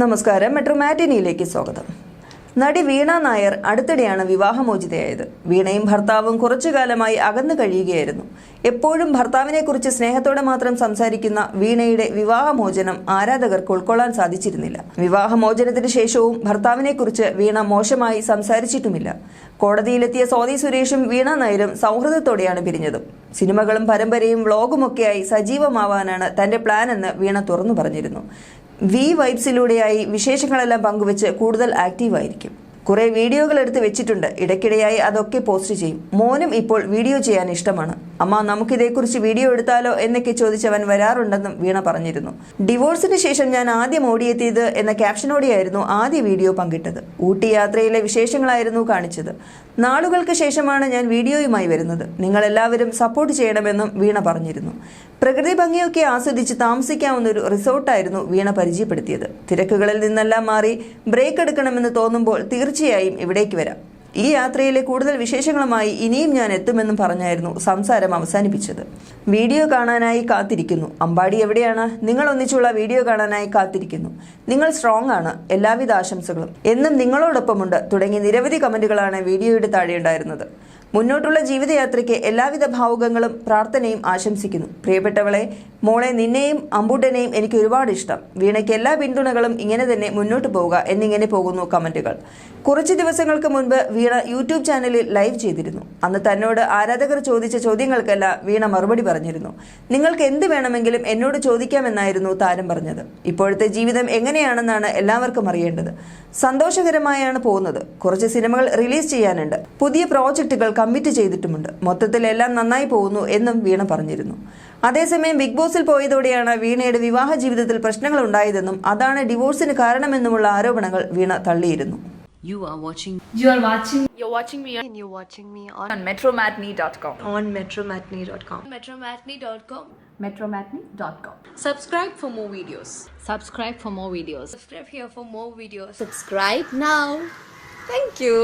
നമസ്കാരം. മെട്രോ മാറ്റിനിയിലേക്ക് സ്വാഗതം. നടി വീണ നായർ അടുത്തിടെയാണ് വിവാഹമോചിതയായത്. വീണയും ഭർത്താവും കുറച്ചു കാലമായി അകന്നു കഴിയുകയായിരുന്നു. എപ്പോഴും ഭർത്താവിനെക്കുറിച്ച് സ്നേഹത്തോടെ മാത്രം സംസാരിക്കുന്ന വീണയുടെ വിവാഹമോചനം ആരാധകർക്ക് ഉൾക്കൊള്ളാൻ സാധിച്ചിരുന്നില്ല. വിവാഹമോചനത്തിന് ശേഷവും ഭർത്താവിനെക്കുറിച്ച് വീണ മോശമായി സംസാരിച്ചിട്ടുമില്ല. കോടതിയിലെത്തിയ സ്വാതി സുരേഷും വീണ നായരും സൗഹൃദത്തോടെയാണ് പിരിഞ്ഞതും. സിനിമകളും പരമ്പരയും വ്ളോഗുമൊക്കെയായി സജീവമാവാനാണ് തന്റെ പ്ലാൻ എന്ന് വീണ തുറന്നു പറഞ്ഞിരുന്നു. വി വൈബ്സിലൂടെയായി വിശേഷങ്ങളെല്ലാം പങ്കുവെച്ച് കൂടുതൽ ആക്റ്റീവായിരിക്കും. കുറെ വീഡിയോകൾ എടുത്ത് വെച്ചിട്ടുണ്ട്. ഇടയ്ക്കിടെയായി അതൊക്കെ പോസ്റ്റ് ചെയ്യും. മോനും ഇപ്പോൾ വീഡിയോ ചെയ്യാൻ ഇഷ്ടമാണ്. അമ്മ നമുക്കിതേക്കുറിച്ച് വീഡിയോ എടുത്താലോ എന്നൊക്കെ ചോദിച്ചവൻ വരാറുണ്ടെന്നും വീണ പറഞ്ഞിരുന്നു. ഡിവോഴ്സിന് ശേഷം ഞാൻ ആദ്യം ഓടിയെത്തിയത് എന്ന ക്യാപ്ഷനോടെയായിരുന്നു ആദ്യ വീഡിയോ പങ്കിട്ടത്. ഊട്ടി യാത്രയിലെ വിശേഷങ്ങളായിരുന്നു കാണിച്ചത്. നാളുകൾക്ക് ശേഷമാണ് ഞാൻ വീഡിയോയുമായി വരുന്നത്. നിങ്ങൾ എല്ലാവരും സപ്പോർട്ട് ചെയ്യണമെന്നും വീണ പറഞ്ഞിരുന്നു. പ്രകൃതി ഭംഗിയൊക്കെ ആസ്വദിച്ച് താമസിക്കാവുന്ന ഒരു റിസോർട്ടായിരുന്നു വീണ പരിചയപ്പെടുത്തിയത്. തിരക്കുകളിൽ നിന്നെല്ലാം മാറി ബ്രേക്ക് എടുക്കണമെന്ന് തോന്നുമ്പോൾ തീർച്ചയായും ഇവിടേക്ക് വരാം. ഈ യാത്രയിലെ കൂടുതൽ വിശേഷങ്ങളുമായി ഇനിയും ഞാൻ എത്തുമെന്നും പറഞ്ഞായിരുന്നു സംസാരം അവസാനിപ്പിച്ചത്. വീഡിയോ കാണാനായി കാത്തിരിക്കുന്നു. അമ്പാടി എവിടെയാണ്? നിങ്ങൾ ഒന്നിച്ചുള്ള വീഡിയോ കാണാനായി കാത്തിരിക്കുന്നു. നിങ്ങൾ സ്ട്രോങ് ആണ്. എല്ലാവിധ ആശംസകളും. എന്നും നിങ്ങളോടൊപ്പമുണ്ട്. തുടങ്ങി നിരവധി കമന്റുകളാണ് വീഡിയോയുടെ താഴെയുണ്ടായിരുന്നത് മുന്നോട്ടുള്ള ജീവിതയാത്രയ്ക്ക് എല്ലാവിധ ഭാവുകങ്ങളും പ്രാർത്ഥനയും ആശംസിക്കുന്നു. പ്രിയപ്പെട്ടവളെ മോളെ നിന്നെയും അമ്പൂട്ടനെയും എനിക്ക് ഒരുപാട് ഇഷ്ടം. വീണയ്ക്ക് എല്ലാ പിന്തുണകളും ഇങ്ങനെ തന്നെ മുന്നോട്ട് പോവുക എന്നിങ്ങനെ പോകുന്നു കമന്റുകൾ. കുറച്ച് ദിവസങ്ങൾക്ക് മുൻപ് വീണ യൂട്യൂബ് ചാനലിൽ ലൈവ് ചെയ്തിരുന്നു. അന്ന് തന്നോട് ആരാധകർ ചോദിച്ച ചോദ്യങ്ങൾക്കെല്ലാം വീണ മറുപടി പറഞ്ഞിരുന്നു. നിങ്ങൾക്ക് എന്ത് വേണമെങ്കിലും എന്നോട് ചോദിക്കാമെന്നായിരുന്നു താരം പറഞ്ഞത്. ഇപ്പോഴത്തെ ജീവിതം എങ്ങനെയാണെന്നാണ് എല്ലാവർക്കും അറിയേണ്ടത്. സന്തോഷകരമായാണ് പോകുന്നത്. കുറച്ച് സിനിമകൾ റിലീസ് ചെയ്യാനുണ്ട്. പുതിയ പ്രോജക്റ്റുകൾ കമ്മിറ്റ് ചെയ്തിട്ടുമുണ്ട് മൊത്തത്തിൽ എല്ലാം നന്നായി പോകുന്നു എന്നും വീണ പറഞ്ഞിരുന്നു അതേസമയം ബിഗ് ബോസിൽ പോയതോടെയാണ് വീണയുടെ വിവാഹ ജീവിതത്തിൽ പ്രശ്നങ്ങൾ ഉണ്ടായതെന്നും അതാണ് ഡിവോഴ്സിന് കാരണമെന്നുമുള്ള ആരോപണങ്ങൾ വീണ തള്ളിയിരുന്നു You are watching You are watching You're watching me and you're watching me on, on metromatney.com. on metromatney.com. metromatney.com. metromatney.com. Subscribe for more videos. subscribe for more videos. Subscribe here for more videos. Subscribe now. Thank you.